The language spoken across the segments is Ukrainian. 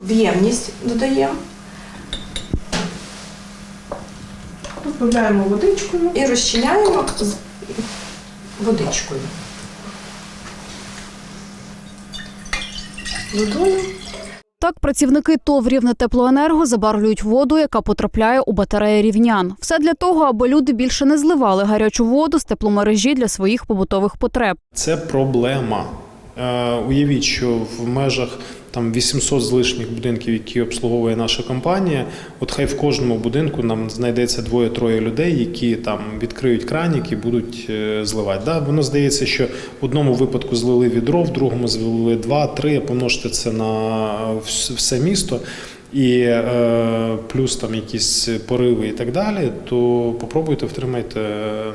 В ємність додаємо Додаємо водичкою. і розчиняємо з водичкою. Водою. Так, працівники ТОВ «Рівне теплоенерго забарвлюють воду, яка потрапляє у батареї рівнян. Все для того, аби люди більше не зливали гарячу воду з тепломережі для своїх побутових потреб. Це проблема. Е, Уявіть, що в межах там 800 з лишніх будинків, які обслуговує наша компанія, от хай в кожному будинку нам знайдеться двоє-троє людей, які там відкриють кранік і будуть е, зливати. Да? Воно здається, що в одному випадку злили відро, в другому злили два, три, помножте це на все місто. І е, плюс там якісь пориви і так далі, то попробуйте втримайте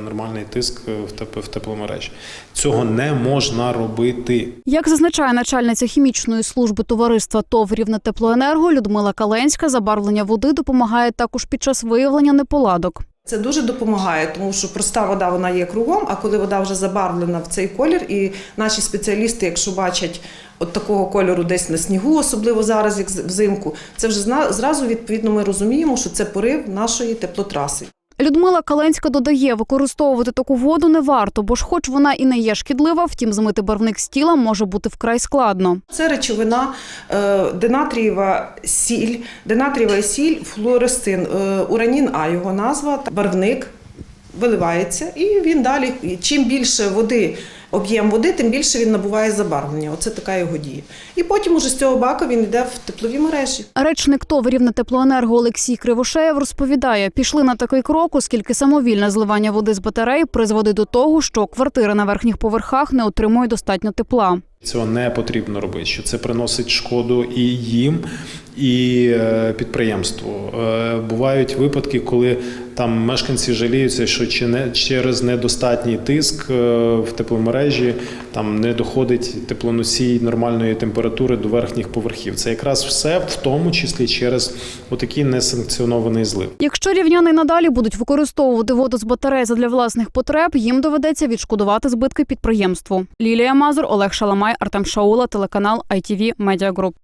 нормальний тиск в, теп- в тепломережі. Цього не можна робити. Як зазначає начальниця хімічної служби товариства ТОВ «Рівне теплоенерго Людмила Каленська, забарвлення води допомагає також під час виявлення неполадок. Це дуже допомагає, тому що проста вода вона є кругом, а коли вода вже забарвлена в цей колір, і наші спеціалісти, якщо бачать от такого кольору десь на снігу, особливо зараз, як взимку, це вже зразу відповідно ми розуміємо, що це порив нашої теплотраси. Людмила Каленська додає, використовувати таку воду не варто, бо ж, хоч вона і не є шкідлива, втім змити барвник з тіла може бути вкрай складно. Це речовина динатрієва денатрієва сіль, денатрієва сіль, флуоресцин, е, уранін А його назва, барвник виливається, і він далі. Чим більше води, об'єм води, тим більше він набуває забарвлення. Оце така його дія. І потім уже з цього бака він йде в теплові мережі. Речник ТОВ «Рівне теплоенерго Олексій Кривошеєв розповідає, пішли на такий крок, оскільки самовільне зливання води з батарей призводить до того, що квартири на верхніх поверхах не отримують достатньо тепла. Цього не потрібно робити, що це приносить шкоду і їм, і е, підприємству. Е, Бувають випадки, коли там мешканці жаліються, що чи не через недостатній тиск е, в тепломережі там не доходить теплоносій нормальної температури до верхніх поверхів. Це якраз все, в тому числі через отакий несанкціонований злив. Якщо рівняни надалі будуть використовувати воду з батарей для власних потреб, їм доведеться відшкодувати збитки підприємству. Лілія Мазур, Олег Шаламай, Артем Шаула, телеканал ITV Media Group.